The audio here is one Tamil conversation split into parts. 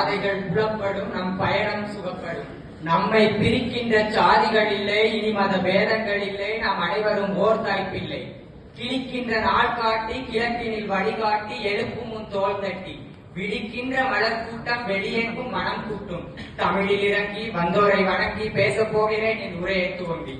பாதைகள் புலப்படும் நம் பயணம் சுகப்படும். நம்மை பிரிக்கின்ற சாதிகள் இல்லை இனி மத பேதங்கள் இல்லை நாம் அனைவரும் ஓர் தாய்ப்பில்லை கிழிக்கின்ற நாள் காட்டி கிழக்கினில் வழிகாட்டி எழுப்பும் உன் தோல் தட்டி. விழிக்கின்ற மலர் கூட்டம் வெளியேற்கும் மனம் கூட்டும். தமிழில் இறங்கி வந்தோரை வணங்கி பேசப் போகிறேன் என் உரையை துவங்கி.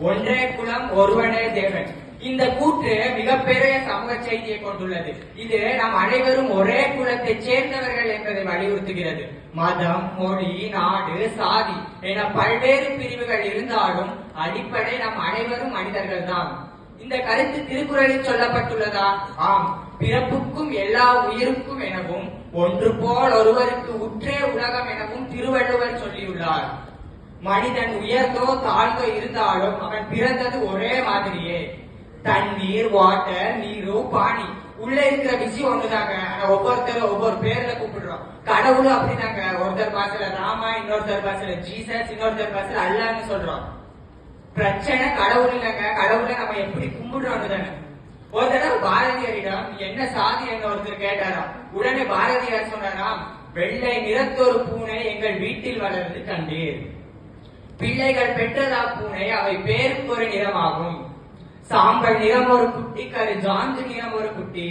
ஒன்றே குலம் ஒருவனே தேவன். இந்த கூற்று மிகப்பெரிய சமூக செய்தியை கொண்டுள்ளது. இது நாம் அனைவரும் ஒரே குலத்தை சேர்ந்தவர்கள் என்பதை வலியுறுத்துகிறது. மதம் மொழி நாடு சாதி என பல்வேறு பிரிவுகள் இருந்தாலும் அடிப்படை நாம் அனைவரும் மனிதர்கள் தான் இந்த கருத்து திருக்குறளில் சொல்லப்பட்டுள்ளதா? ஆம். பிறப்புக்கும் எல்லா உயிருக்கும் எனவும் ஒன்று போல் ஒருவருக்கு உற்றே உலகம் எனவும் திருவள்ளுவர் சொல்லியுள்ளார். மனிதன் உயர்ந்தோ தாழ்ந்தோ இருந்தாலும் அவன் பிறந்தது ஒரே மாதிரியே. தண்ணீர் வாட்டர் நீரு பாணி. உள்ள இருக்கிற விஷயம் ஒண்ணுதாங்க. ஆனா ஒவ்வொருத்தரும் ஒவ்வொரு பேர்ல கூப்பிடுறோம். கடவுளும் அப்படிதாங்க. ஒருத்தர் பாசல ராமா இன்னொருத்தர் பாசல ஜீசஸ் இன்னொருத்தர் பாசல அல்லான்னு சொல்றோம். பிரச்சனை கடவுள் இல்லைங்க. கடவுளை நம்ம எப்படி கும்பிடுறோம்னு தானே. ஒரு தடவை பாரதியாரிடம் என்ன சாதி? என்ன ஒருத்தர் கேட்டாராம். உடனே பாரதியார் சொன்னாராம் வெள்ளை நிறத்தொரு பூனை எங்கள் வீட்டில் வளர்ந்து கண்டீர் பிள்ளைகள் பெற்றதா பூனை அவை பேருக்கு ஒரு நிறமாகும். சாம்பல் நிறம் ஒரு குட்டி கரு ஜாந்து நிறம் ஒரு குட்டி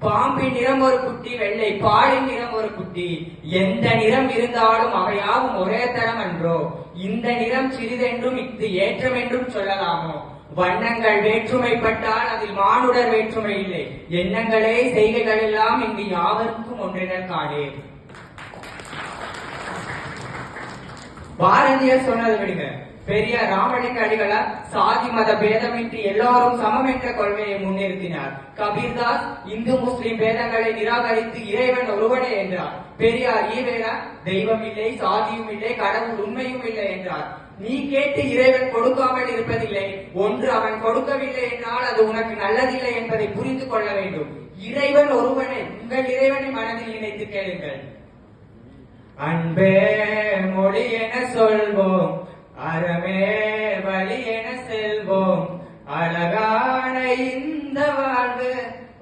பாம்பின் நிறம் ஒரு குட்டி வெள்ளை பாலின் நிறம் ஒரு குட்டி. எந்த நிறம் இருந்தாலும் அவையாவும் ஒரே தரம் அன்றோ. இந்த நிறம் சிறிதென்றும் இது ஏற்றம் என்றும் சொல்லலாமோ? வண்ணங்கள் வேற்றுமைப்பட்டால் அதில் மானுடர் வேற்றுமை இல்லை. எண்ணங்களே செய்கைகள் எல்லாம் இங்கு யாவருக்கும் ஒன்றினர் காடே பாரதியார் சொன்னது விடுங்க. பெரியார் ராமலிங்க அடிகளார் சாதி மத பேதமின்றி எல்லாரும் சமம் என்ற கொள்கையை முன்னிறுத்தினார். கபீர்தாஸ் இந்து முஸ்லிம் பேதங்களை நிராகரித்து இறைவன் ஒருவனே என்றார். பெரியார் ஈவேரா தெய்வம் இல்லை சாதியும் இல்லை கடவுள் உண்மையும் இல்லை என்றார். நீ கேட்டு இறைவன் கொடுக்காமல் இருப்பதில்லை. ஒன்று அவன் கொடுக்கவில்லை என்றால் அது உனக்கு நல்லதில்லை என்பதை புரிந்து கொள்ள வேண்டும். இறைவன் ஒருவனை. உங்கள் இறைவனை மனதில் நினைத்து கேளுங்கள். அன்பே மொழி என சொல்வோம். அறமே வழி என செல்வோம். அழகான இந்த வாழ்வு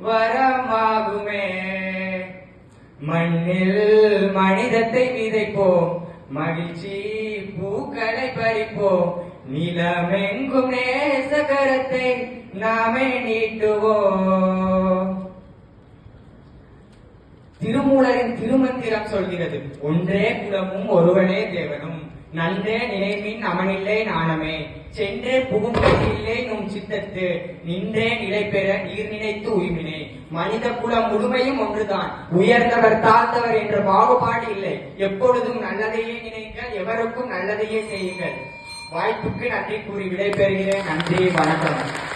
வரமாகுமே. மண்ணில் மனிதத்தை விதைப்போம். மகிழ்ச்சி பூக்களை பறிப்போம். நிலமெங்கும் நேசகரத்தை நாமே நீட்டுவோம். திருமூலரின் திருமந்திரம் சொல்கிறது. ஒன்றே குலமும் ஒருவனே தேவனும். நன்றே நிலைமின் அமனில்லை நாணமே. சென்றே புகும்படி இல்லை நும் சித்தத்து. நின்றே நிலை பெற நீர் நினைத்து உய்மினே. மனித குலம் முழுமையும் ஒன்றுதான். உயர்ந்தவர் தாழ்ந்தவர் என்ற பாகுபாடு இல்லை. எப்பொழுதும் நல்லதையே நினைங்கள் எவருக்கும் நல்லதையே செய்யுங்கள். வாய்ப்புக்கு நன்றி கூறி விடைபெறுகிறேன். நன்றி வணக்கம்.